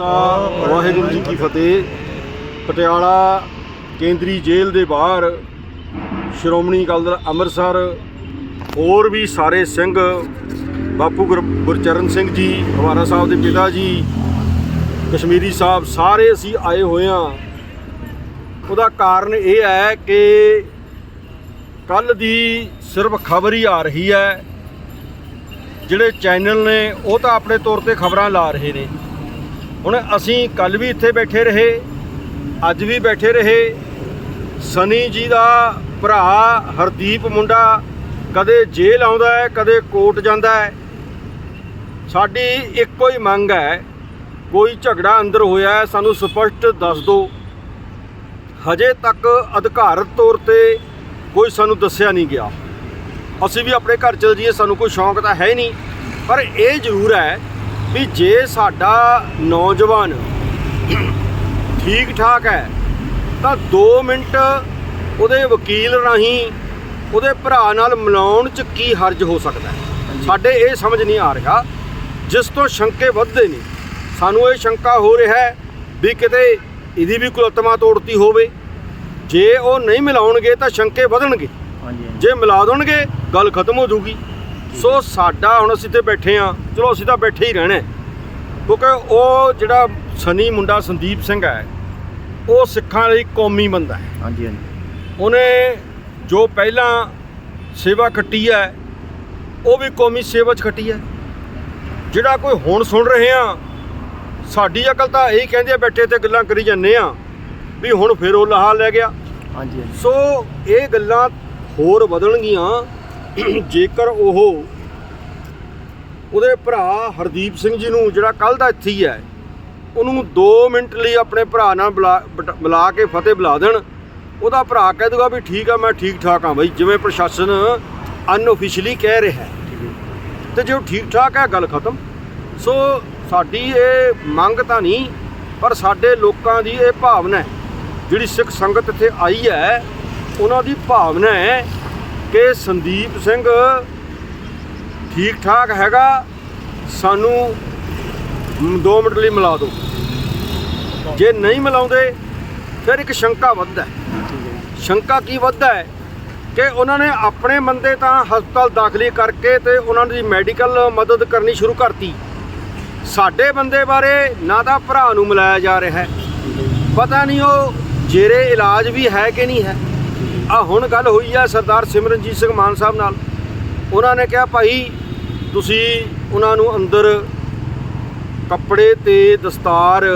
ਖਾਲਸਾ ਵਾਹਿਗੁਰੂ ਜੀ ਕੀ ਫਤਿਹ। ਪਟਿਆਲਾ ਕੇਂਦਰੀ ਜੇਲ੍ਹ ਦੇ ਬਾਹਰ ਸ਼੍ਰੋਮਣੀ ਅਕਾਲੀ ਦਲ ਅੰਮ੍ਰਿਤਸਰ, ਹੋਰ ਵੀ ਸਾਰੇ ਸਿੰਘ, ਬਾਪੂ ਗੁਰ- ਗੁਰਚਰਨ ਸਿੰਘ ਜੀ ਹਵਾਰਾ ਸਾਹਿਬ ਦੇ ਪਿਤਾ ਜੀ, ਕਸ਼ਮੀਰੀ ਸਾਹਿਬ, ਸਾਰੇ ਅਸੀਂ ਆਏ ਹੋਏ ਹਾਂ। ਉਹਦਾ ਕਾਰਨ ਇਹ ਹੈ ਕਿ ਕੱਲ ਦੀ ਸਿਰਫ ਖਬਰ ਹੀ ਆ ਰਹੀ ਹੈ। ਜਿਹੜੇ ਚੈਨਲ ਨੇ, ਉਹ ਤਾਂ ਆਪਣੇ ਤੌਰ ਤੇ ਖਬਰਾਂ ਲਾ ਰਹੇ ਨੇ। ਹੁਣ ਅਸੀਂ ਕੱਲ ਵੀ ਇੱਥੇ ਬੈਠੇ ਰਹੇ, ਅੱਜ ਵੀ ਬੈਠੇ ਰਹੇ। ਸਨੀ ਜੀ ਦਾ ਭਰਾ ਹਰਦੀਪ ਮੁੰਡਾ ਕਦੇ ਜੇਲ੍ਹ ਆਉਂਦਾ ਹੈ, ਕਦੇ ਕੋਰਟ ਜਾਂਦਾ ਹੈ। ਸਾਡੀ ਇੱਕੋ ਹੀ ਮੰਗ ਹੈ, ਕੋਈ ਝਗੜਾ ਅੰਦਰ ਹੋਇਆ ਹੈ, ਸਾਨੂੰ ਸਪਸ਼ਟ ਦੱਸ ਦਿਓ। ਹਜੇ ਤੱਕ ਅਧਿਕਾਰਤ ਤੌਰ ਤੇ ਕੋਈ ਸਾਨੂੰ ਦੱਸਿਆ ਨਹੀਂ ਗਿਆ। ਅਸੀਂ ਵੀ ਆਪਣੇ ਘਰ ਚਲ ਜਾਈਏ, ਸਾਨੂੰ ਕੋਈ ਸ਼ੌਂਕ ਤਾਂ ਹੈ ਹੀ ਨਹੀਂ। ਪਰ ਇਹ ਜ਼ਰੂਰ ਹੈ ਵੀ ਜੇ ਸਾਡਾ ਨੌਜਵਾਨ ਠੀਕ ਠਾਕ ਹੈ ਤਾਂ 2 ਮਿੰਟ ਉਹਦੇ ਵਕੀਲ ਰਾਹੀਂ ਉਹਦੇ ਭਰਾ ਨਾਲ ਮਿਲਾਉਣ ਚ ਕੀ ਹਰਜ ਹੋ ਸਕਦਾ ਸਾਡੇ ਇਹ ਸਮਝ ਨਹੀਂ ਆ ਰਿਹਾ। ਜਿਸ ਤੋਂ ਸ਼ੰਕੇ ਵੱਧਦੇ ਨੇ ਸਾਨੂੰ ਇਹ ਸ਼ੰਕਾ ਹੋ ਰਿਹਾ ਹੈ ਵੀ ਕਿਤੇ ਇਹਦੀ ਵੀ ਕੁਲਤਮਾ ਤੋੜਤੀ ਹੋਵੇ। ਜੇ ਉਹ ਨਹੀਂ ਮਿਲਾਉਣਗੇ ਤਾਂ ਸ਼ੰਕੇ ਵਧਣਗੇ। ਜੇ ਮਿਲਾ ਦੇਣਗੇ ਗੱਲ ਖਤਮ ਹੋ ਜਾਊਗੀ ਸੋ ਸਾਡਾ ਹੁਣ ਅਸੀਂ ਤੇ ਬੈਠੇ ਆ ਚਲੋ ਅਸੀਂ ਤਾਂ ਬੈਠੇ ਹੀ ਰਹਿਣਾ। ਕਿਉਂਕਿ ਉਹ ਜਿਹੜਾ ਸਨੀ ਮੁੰਡਾ ਸੰਦੀਪ ਸਿੰਘ ਹੈ ਉਹ ਸਿੱਖਾਂ ਲਈ ਕੌਮੀ ਬੰਦਾ ਹੈ। ਹਾਂਜੀ ਹਾਂਜੀ। ਉਹਨੇ ਜੋ ਪਹਿਲਾਂ ਸੇਵਾ ਖੱਟੀ ਹੈ ਉਹ ਵੀ ਕੌਮੀ ਸੇਵਾ 'ਚ ਖੱਟੀ ਹੈ। ਜਿਹੜਾ ਕੋਈ ਹੁਣ ਸੁਣ ਰਹੇ ਆ ਸਾਡੀ ਅਕਲ ਤਾਂ ਇਹੀ ਕਹਿੰਦੀ ਆ ਬੈਠੇ ਤੇ ਗੱਲਾਂ ਕਰੀ ਜਾਂਦੇ ਆ ਵੀ ਹੁਣ ਫਿਰ ਉਹ ਲਾਹਾ ਲੈ ਗਿਆ। ਹਾਂਜੀ ਹਾਂਜੀ। ਸੋ ਇਹ ਗੱਲਾਂ ਹੋਰ ਵਧਣਗੀਆਂ। ਜੇਕਰ ਉਹ ਉਹਦੇ ਭਰਾ ਹਰਦੀਪ ਸਿੰਘ ਜੀ ਨੂੰ ਜਿਹੜਾ ਕੱਲ ਦਾ ਇੱਥੇ ਹੀ ਹੈ, ਉਹਨੂੰ 2 ਮਿੰਟ ਲਈ ਆਪਣੇ ਭਰਾ ਨਾਲ ਬੁਲਾ ਬਟ- ਮਿਲਾ ਕੇ ਫਤਿਹ ਬੁਲਾ ਦੇਣ, ਉਹਦਾ ਭਰਾ ਕਹਿ ਦੂਗਾ ਵੀ ਠੀਕ ਆ, ਮੈਂ ਠੀਕ ਠਾਕ ਆ ਬਈ, ਜਿਵੇਂ ਪ੍ਰਸ਼ਾਸਨ ਅਨਆਫੀਸ਼ੀਅਲੀ ਕਹਿ ਰਿਹਾ ਹੈ। ਤੇ ਜੇ ਉਹ ਠੀਕ ਠਾਕ ਹੈ, ਗੱਲ ਖਤਮ। ਸੋ ਸਾਡੀ ਇਹ ਮੰਗ ਤਾਂ ਨਹੀਂ, ਪਰ ਸਾਡੇ ਲੋਕਾਂ ਦੀ ਇਹ ਭਾਵਨਾ ਜਿਹੜੀ ਸਿੱਖ ਸੰਗਤ ਇੱਥੇ ਆਈ ਹੈ, ਉਹਨਾਂ ਦੀ ਭਾਵਨਾ ਹੈ ਕਿ ਸੰਦੀਪ ਸਿੰਘ ਠੀਕ ਠਾਕ ਹੈਗਾ? ਸਾਨੂੰ 2 ਮਿੰਟ ਲਈ ਮਿਲਾ ਦਿਓ। ਜੇ ਨਹੀਂ ਮਿਲਾਉਂਦੇ, ਫਿਰ ਇੱਕ ਸ਼ੰਕਾ ਵੱਧਦਾ ਸ਼ੰਕਾ ਕੀ ਵੱਧਦਾ ਹੈ? ਕਿ ਉਹਨਾਂ ਨੇ ਆਪਣੇ ਬੰਦੇ ਤਾਂ ਹਸਪਤਾਲ ਦਾਖਲੀ ਕਰਕੇ ਤੇ ਉਹਨਾਂ ਦੀ ਮੈਡੀਕਲ ਮਦਦ ਕਰਨੀ ਸ਼ੁਰੂ ਕਰਤੀ। ਸਾਡੇ ਬੰਦੇ ਬਾਰੇ ਨਾ ਤਾਂ ਭਰਾ ਨੂੰ ਮਿਲਾਇਆ ਜਾ ਰਿਹਾ ਹੈ। ਪਤਾ ਨਹੀਂ ਉਹ ਜੇਰੇ ਇਲਾਜ ਵੀ ਹੈ ਕਿ ਨਹੀਂ ਹੈ। ਆ ਹੁਣ ਗੱਲ ਹੋਈ ਆ ਸਰਦਾਰ ਸਿਮਰਨਜੀਤ ਸਿੰਘ ਮਾਨ ਸਾਹਿਬ ਨਾਲ। ਉਹਨਾਂ ਨੇ ਕਿਹਾ ਭਾਈ ਤੁਸੀਂ ਉਹਨਾਂ ਨੂੰ ਅੰਦਰ ਕੱਪੜੇ ਤੇ ਦਸਤਾਰ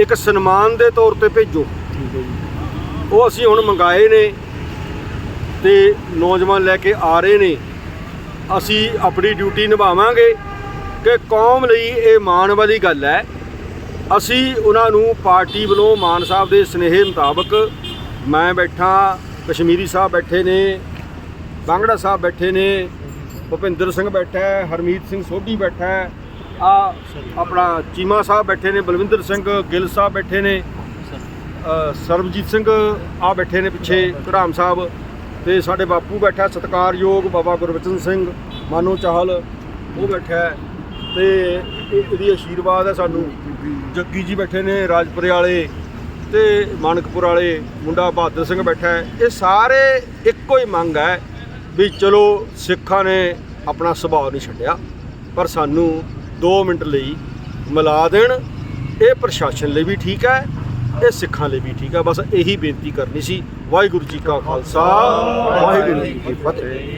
ਇੱਕ ਸਨਮਾਨ ਦੇ ਤੌਰ ਤੇ ਭੇਜੋ। ਉਹ ਅਸੀਂ ਹੁਣ ਮੰਗਾਏ ਨੇ ਤੇ ਨੌਜਵਾਨ ਲੈ ਕੇ ਆ ਰਹੇ ਨੇ। ਅਸੀਂ ਆਪਣੀ ਡਿਊਟੀ ਨਿਭਾਵਾਂਗੇ ਕਿ ਕੌਮ ਲਈ ਇਹ ਮਾਣ ਵਾਲੀ ਗੱਲ ਹੈ। ਅਸੀਂ ਉਹਨਾਂ ਨੂੰ ਪਾਰਟੀ ਵੱਲੋਂ ਮਾਨ ਸਾਹਿਬ ਦੇ ਸਨੇਹੇ ਮੁਤਾਬਕ ਮੈਂ ਬੈਠਾ ਕਸ਼ਮੀਰੀ ਸਾਹਿਬ ਬੈਠੇ ਨੇ, ਬਾਂਗੜਾ ਸਾਹਿਬ ਬੈਠੇ ਨੇ, ਭੁਪਿੰਦਰ ਸਿੰਘ ਬੈਠਾ ਹੈ, ਹਰਮੀਤ ਸਿੰਘ ਸੋਢੀ ਬੈਠਾ ਹੈ, ਆ ਆਪਣਾ ਚੀਮਾ ਸਾਹਿਬ ਬੈਠੇ ਨੇ, ਬਲਵਿੰਦਰ ਸਿੰਘ ਗਿੱਲ ਸਾਹਿਬ ਬੈਠੇ ਨੇ ਸਰਬਜੀਤ ਸਿੰਘ ਆ ਬੈਠੇ ਨੇ ਪਿੱਛੇ, ਘੜਾਮ ਸਾਹਿਬ, ਤੇ ਸਾਡੇ ਬਾਪੂ ਬੈਠਾ, ਸਤਿਕਾਰਯੋਗ ਬਾਬਾ ਗੁਰਬਚਨ ਸਿੰਘ, ਮਾਨੋ ਚਾਹਲ, ਉਹ ਬੈਠਾ ਹੈ, ਤੇ ਇਹਦੀ ਆਸ਼ੀਰਵਾਦ ਹੈ ਸਾਨੂੰ। ਜੱਗੀ ਜੀ ਬੈਠੇ ਨੇ, ਰਾਜਪੁਰੇ ਵਾਲੇ ਤੇ ਮਾਨਕਪੁਰ ਵਾਲੇ ਮੁੰਡਾ ਬਹਾਦਰ ਸਿੰਘ ਬੈਠਾ ਹੈ। ਇਹ ਸਾਰੇ ਇੱਕੋ ਹੀ ਮੰਗ ਹੈ ਵੀ ਚਲੋ ਸਿੱਖਾਂ ਨੇ ਆਪਣਾ ਸੁਭਾਅ ਨਹੀਂ ਛੱਡਿਆ, ਪਰ ਸਾਨੂੰ 2 ਮਿੰਟ ਲਈ ਮਿਲਾ ਦੇਣ। ਇਹ ਪ੍ਰਸ਼ਾਸਨ ਲਈ ਵੀ ਠੀਕ ਹੈ, ਇਹ ਸਿੱਖਾਂ ਲਈ ਵੀ ਠੀਕ ਹੈ। ਬਸ ਇਹੀ ਬੇਨਤੀ ਕਰਨੀ ਸੀ। ਵਾਹਿਗੁਰੂ ਜੀ ਕਾ ਖਾਲਸਾ, ਵਾਹਿਗੁਰੂ ਜੀ ਕੀ ਫਤਿਹ।